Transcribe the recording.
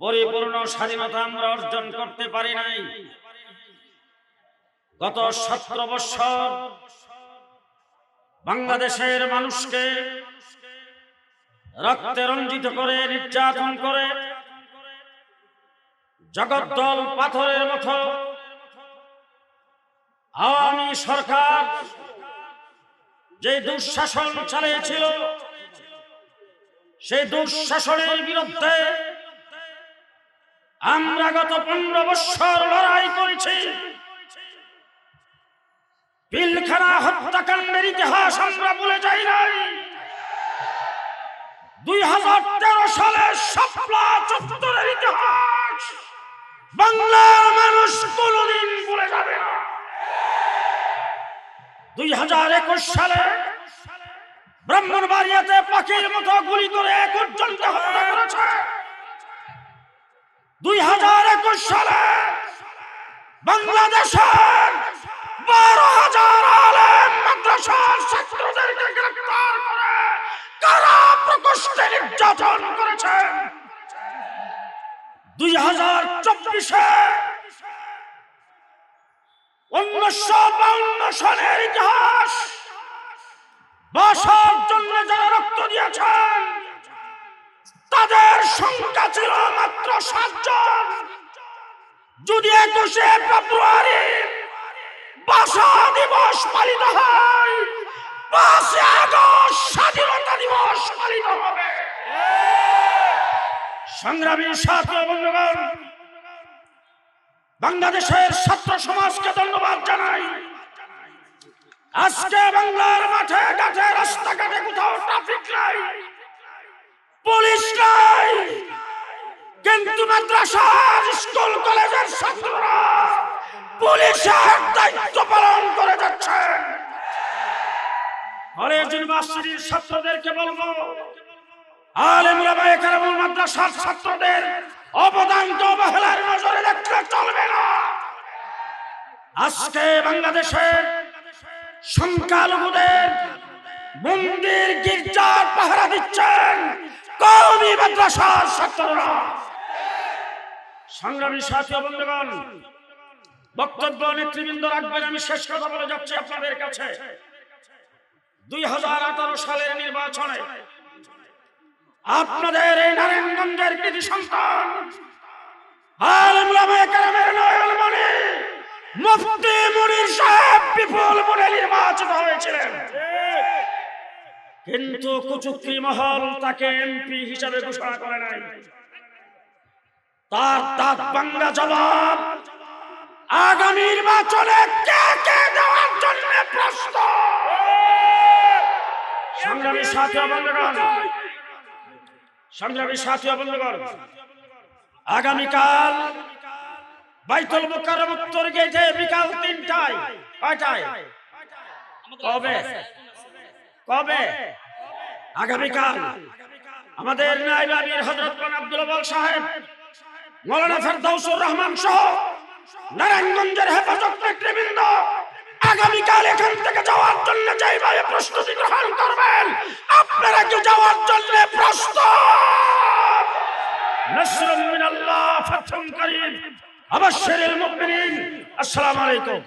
পরিপূর্ণ স্বাধীনতা আমরা অর্জন করতে পারি নাই। গত সতেরো বাংলাদেশের মানুষকে রক্তে রঞ্জিত করে, নির্যাতন করে, জগদ্দল পাথরের মতো আওয়ামী সরকার যে দুঃশাসন চালিয়েছিল, সেই দুঃশাসনের বিরুদ্ধে আমরা গত পনেরো বৎসর লড়াই করেছি। পিলখানা হত্যাকাণ্ডের ইতিহাস আমরা ভুলে যাই নাই। দুই হাজার তেরো সালে সাপলা চত্বরের ইতিহাস বাংলার মানুষ কোনদিন ভুলে যাবে না। দুই হাজার একুশ সালে ব্রাহ্মণবাড়িয়াতে পাখির মতো গুলি করে পর্যন্ত হত্যা করেছে। দুই হাজার একুশ সালে বাংলাদেশের বারো হাজার আলেম মাদ্রাসার ছাত্রদেরকে গ্রেফতার করে কারা প্রকোষ্ঠে নির্যাতন করেছে। দুই হাজার চব্বিশে উনিশশো বাউন্ন সনের ইতিহাস বাসার জন্য যারা রক্ত দিয়েছেন, তাদের সংখ্যা ছিল মাত্র সাতজন। যদি একুশে ফেব্রুয়ারি ভাষা দিবস পালিত হয় পাঁচে আগস্ট স্বাধীনতা দিবস পালিত হবে। সংগ্রামী সাথী বন্ধুগণ বাংলাদেশের ছাত্র সমাজকে ধন্যবাদ জানাই। আজকে বাংলার মাঠে, ঘাটে, রাস্তাঘাটে কোথাও ট্রাফিক নাই। পুলিশ নাই। কিন্তু মাদ্রাসার স্কুল, কলেজের ছাত্ররা পুলিশের দায়িত্ব পালন করে যাচ্ছে। কলেজ ইউনিভার্সিটির ছাত্রদেরকে বলব, আলেমুল কারামুল মাদ্রাসার ছাত্রদের অবদানকে অবহেলার আজকে বাংলাদেশের সংখ্যালঘুদের মন্দির গির্জার পাহারা দিচ্ছেন কওমি মাদ্রাসার ছাত্ররা। সংগ্রামী সাথী বন্ধুগণ, বক্তব্য নেতৃবৃন্দ রাখবেন, আমি শেষ কথা বলে যাচ্ছি আপনাদের কাছে। দুই হাজার আঠারো সালের নির্বাচনে আপনাদের এই নারায়ণগঞ্জের কৃতি সন্তান নয়ন মণি মুফতি মুনির সাহেব বিপুল মনে নির্বাচিত হয়েছিলেন। কিন্তু কুচুক্তি মহল তাকে এমপি হিসাবে ঘোষণা করে নাই। তার দাঁত বাংলা জবাব, আগামী নির্বাচনে কে কে দেওয়ার জন্য প্রশ্ন সংগ্রামী সাথী বন্ধুগণ, সংগ্রামী সাথী বন্ধুগণ, আগামীকাল বাইতুল মুকাররম উত্তর গেটে বিকাল তিনটায়। কয়টায়? কবে? কবে? আগামীকাল। আমাদের নাইব আমির হযরত খান আব্দুল আবাল সাহেব, মৌলানা ফেরদৌসুর রহমান সহ নারায়ণগঞ্জের হেফাজত নেতৃবৃন্দ আগামীকাল এখান থেকে যাওয়ার জন্য যেভাবে প্রস্তুতি গ্রহণ করবেন, আপনারা কি যাওয়ার জন্য প্রস্তুত? নসরুম মিনাল্লাহ ফাতহুম করিম। আবাশশিরিল মুমিনিন আসসালামু আলাইকুম।